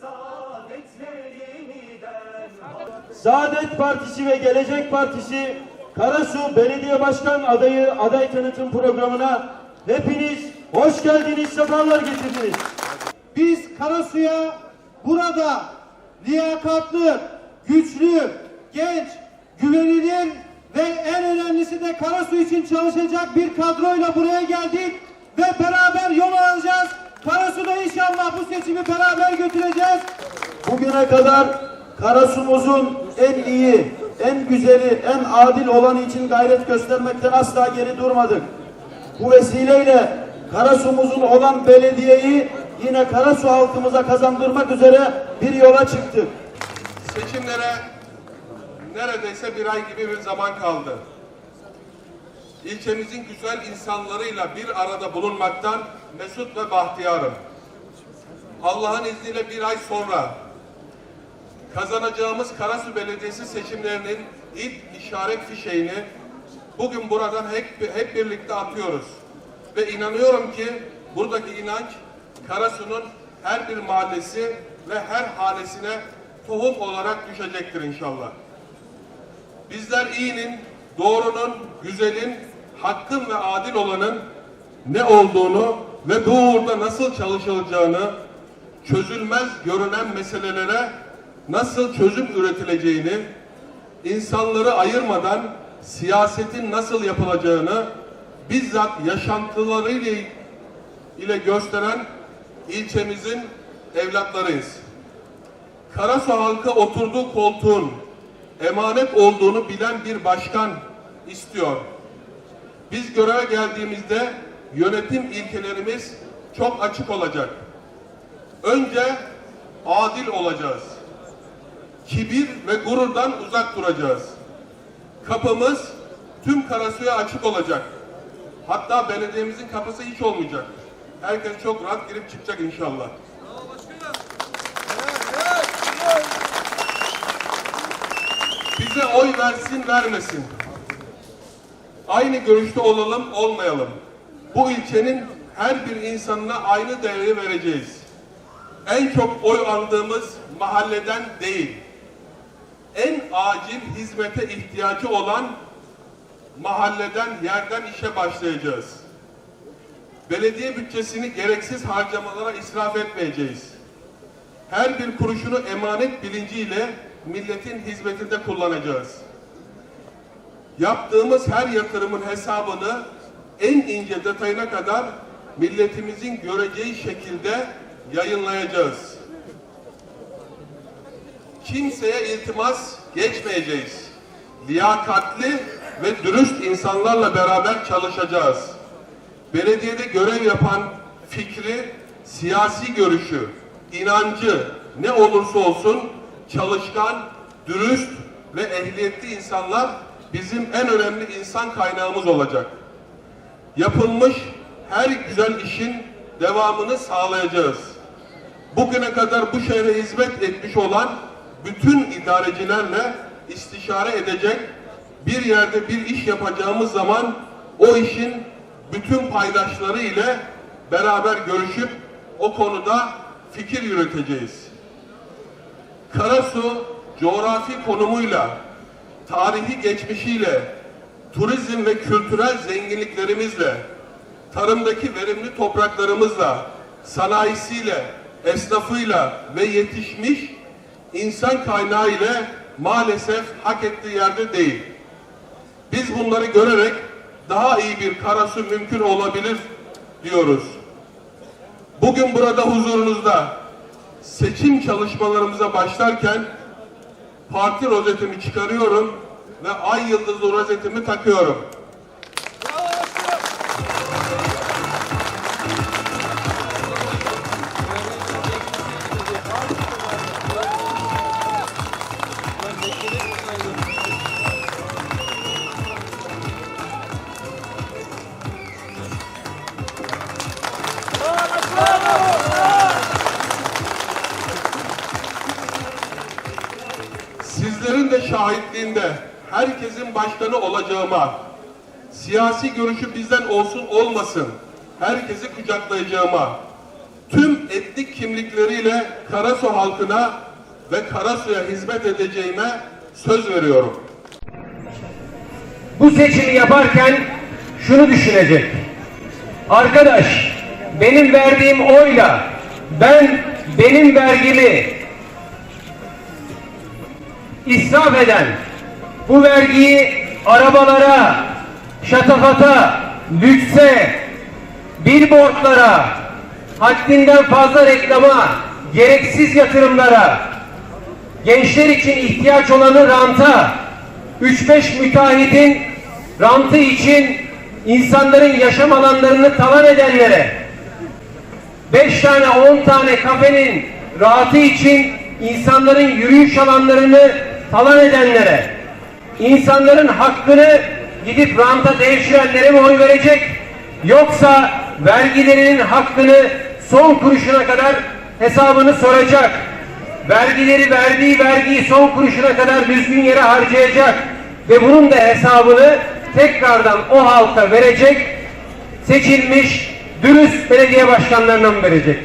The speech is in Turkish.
saadetleri yeniden. Saadet Partisi ve Gelecek Partisi Karasu Belediye Başkan adayı aday tanıtım programına hepiniz hoş geldiniz, sefalar getirdiniz. Biz Karasu'ya burada liyakatlı, güçlü, genç, güvenilir ve en önemlisi de Karasu için çalışacak bir kadroyla buraya geldik ve beraber yol alacağız. Karasu'da inşallah bu seçimi beraber götüreceğiz. Bugüne kadar Karasu'muzun en iyi, en güzeli, en adil olanı için gayret göstermekten asla geri durmadık. Bu vesileyle Karasu'muzun olan belediyeyi yine Karasu halkımıza kazandırmak üzere bir yola çıktık. Seçimlere neredeyse bir ay gibi bir zaman kaldı. İlçemizin güzel insanlarıyla bir arada bulunmaktan mesut ve bahtiyarım. Allah'ın izniyle bir ay sonra kazanacağımız Karasu Belediyesi seçimlerinin ilk işaret fişeğini bugün buradan hep, hep birlikte atıyoruz. Ve inanıyorum ki buradaki inanç Karasu'nun her bir mahallesi ve her hanesine tohum olarak düşecektir inşallah. Bizler iyinin, doğrunun, güzelin, hakkın ve adil olanın ne olduğunu ve bu uğurda nasıl çalışılacağını, çözülmez görünen meselelere nasıl çözüm üretileceğini, insanları ayırmadan siyasetin nasıl yapılacağını bizzat yaşantılarıyla ile gösteren ilçemizin evlatlarıyız. Karasu halkı oturduğu koltuğun emanet olduğunu bilen bir başkan istiyor. Biz göreve geldiğimizde yönetim ilkelerimiz çok açık olacak. Önce adil olacağız. Kibir ve gururdan uzak duracağız. Kapımız tüm Karasu'ya açık olacak. Hatta belediyemizin kapısı hiç olmayacak. Herkes çok rahat girip çıkacak inşallah. Bize oy versin vermesin. Aynı görüşte olalım olmayalım. Bu ilçenin her bir insanına aynı değeri vereceğiz. En çok oy aldığımız mahalleden değil. En acil hizmete ihtiyacı olan mahalleden, yerden işe başlayacağız. Belediye bütçesini gereksiz harcamalara israf etmeyeceğiz. Her bir kuruşunu emanet bilinciyle milletin hizmetinde kullanacağız. Yaptığımız her yatırımın hesabını en ince detayına kadar milletimizin göreceği şekilde yayınlayacağız. Kimseye iltimas geçmeyeceğiz. Liyakatli ve dürüst insanlarla beraber çalışacağız. Belediyede görev yapan fikri, siyasi görüşü, inancı ne olursa olsun çalışkan, dürüst ve ehliyetli insanlar bizim en önemli insan kaynağımız olacak. Yapılmış her güzel işin devamını sağlayacağız. Bugüne kadar bu şehre hizmet etmiş olan bütün idarecilerle istişare edecek, bir yerde bir iş yapacağımız zaman o işin bütün paydaşları ile beraber görüşüp o konuda fikir yürüteceğiz. Karasu coğrafi konumuyla, tarihi geçmişiyle, turizm ve kültürel zenginliklerimizle, tarımdaki verimli topraklarımızla, sanayisiyle, esnafıyla ve yetişmiş insan kaynağı ile maalesef hak ettiği yerde değil. Biz bunları görerek daha iyi bir Karasu mümkün olabilir diyoruz. Bugün burada huzurunuzda seçim çalışmalarımıza başlarken parti rozetimi çıkarıyorum ve ay yıldızlı rozetimi takıyorum. Sizlerin de şahitliğinde herkesin başkanı olacağıma, siyasi görüşü bizden olsun olmasın, herkesi kucaklayacağıma, tüm etnik kimlikleriyle Karasu halkına ve Karasu'ya hizmet edeceğime söz veriyorum. bu seçimi yaparken şunu düşünecek. Arkadaş benim verdiğim oyla ben benim vergimi israf eden bu vergiyi arabalara, şatafata, lükse, billboardlara, haddinden fazla reklama, gereksiz yatırımlara, gençler için ihtiyaç olanı ranta, 3-5 müteahhitin rantı için insanların yaşam alanlarını talan edenlere, 5 tane 10 tane kafenin rahatı için insanların yürüyüş alanlarını talan edenlere, insanların hakkını gidip ranta devşirenlere mi oy verecek? Yoksa vergilerinin hakkını son kuruşuna kadar hesabını soracak. Vergileri verdiği vergiyi son kuruşuna kadar düzgün yere harcayacak. Ve bunun da hesabını tekrardan o halka verecek seçilmiş dürüst belediye başkanlarına mı verecek?